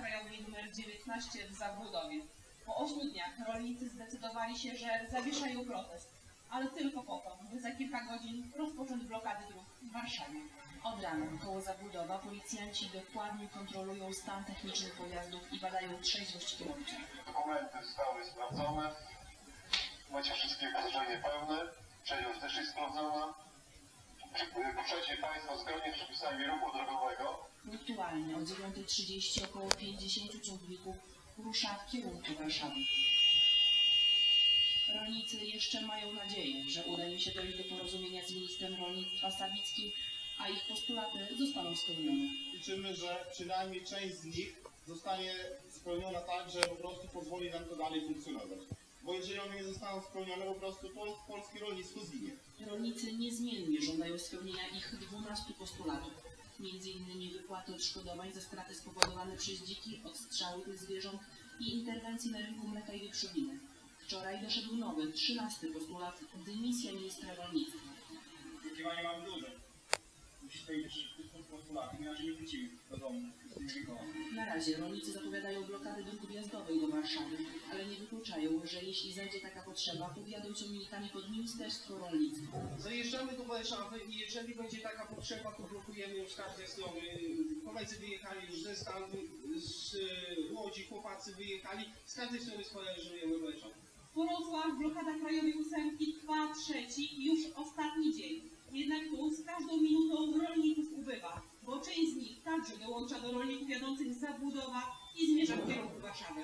krajowej nr 19 w Zabłudowie. Po ośmiu dniach rolnicy zdecydowali się, że zawieszają protest, ale tylko po to, by za kilka godzin rozpocząć blokady dróg w Warszawie. Od rana koło Zabłudowa policjanci dokładnie kontrolują stan techniczny pojazdów i badają trzeźwość kierowców. Dokumenty zostały sprawdzone. Macie wszystkie pozwolenie pełne. Przejść też jest sprawdzona. Ruszajcie Państwo zgodnie z przepisami ruchu drogowego. Punktualnie o 9.30 około 50 ciągników rusza w kierunku Warszawy. Rolnicy jeszcze mają nadzieję, że uda im się dojść do porozumienia z ministrem rolnictwa Sawickim, a ich postulaty zostaną spełnione. Liczymy, że przynajmniej część z nich zostanie spełniona tak, że po prostu pozwoli nam to dalej funkcjonować. Bo jeżeli one nie zostaną spełnione, po prostu pol, polskie rolnictwo zginie. Rolnicy niezmiennie żądają spełnienia ich 12 postulatów, m.in. wypłaty odszkodowań za straty spowodowane przez dziki, odstrzały tych zwierząt i interwencji na rynku mleka i wieprzowiny. Wczoraj doszedł nowy, 13 postulat, dymisja ministra rolnictwa. Oczekiwania mamy duże. Inaczej nie wrócimy do domu z tymi wilkami. Na razie rolnicy zapowiadają blokady dróg wjazdowej do Warszawy, ale nie wykluczają, że jeśli zajdzie taka potrzeba, to wjadą ciągnikami pod Ministerstwo Rolnictwa. Zajeżdżamy do Warszawy i jeżeli będzie taka potrzeba, to blokujemy już z każdej strony. Koledzy wyjechali już ze Stanów, z Łodzi, chłopacy wyjechali. Z każdej strony skojarzyjemy Warszawę. Wrocław, blokada krajowej ósemki trwa trzeci już ostatni dzień. Jednak tu z każdą minutą rolników ubywa, bo część z nich także dołącza do rolników jadących z Zabudowa i zmierza w kierunku Warszawy.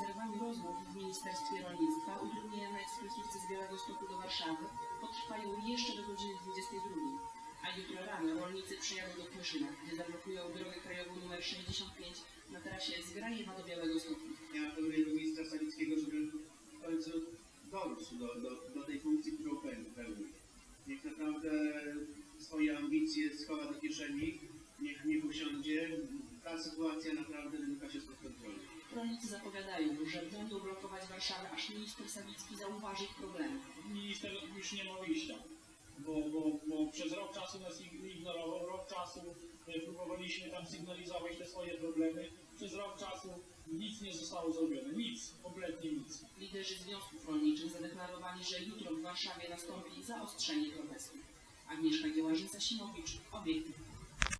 Zerwanie rozmów w Ministerstwie Rolnictwa utrudnienia na ekspresówce z Białegostoku do Warszawy potrwają jeszcze do godziny 22. A jutro rano rolnicy przyjadą do Kłyszyna, gdzie zablokują drogę krajową nr 65 na trasie z Grajewa do Białegostoku. Ja apeluję do ministra Sawickiego, żeby w końcu dorósł do, do, do tej swoje ambicje schowa do kieszeni, niech nie usiądzie. Ta sytuacja naprawdę wymyka się spod kontroli. Rolnicy zapowiadają, że będą blokować Warszawę, aż minister Sawicki zauważy ich problemy. minister już nie ma wyjścia, bo, bo, bo przez rok czasu nas ig- ignorował, rok czasu e, próbowaliśmy tam sygnalizować te swoje problemy, przez rok czasu nic nie zostało zrobione, nic, kompletnie nic. Liderzy związków rolniczych zadeklarowali, że jutro w Warszawie nastąpi zaostrzenie protestów. Agnieszka Giełażyca-Simowicz, Obiektyw.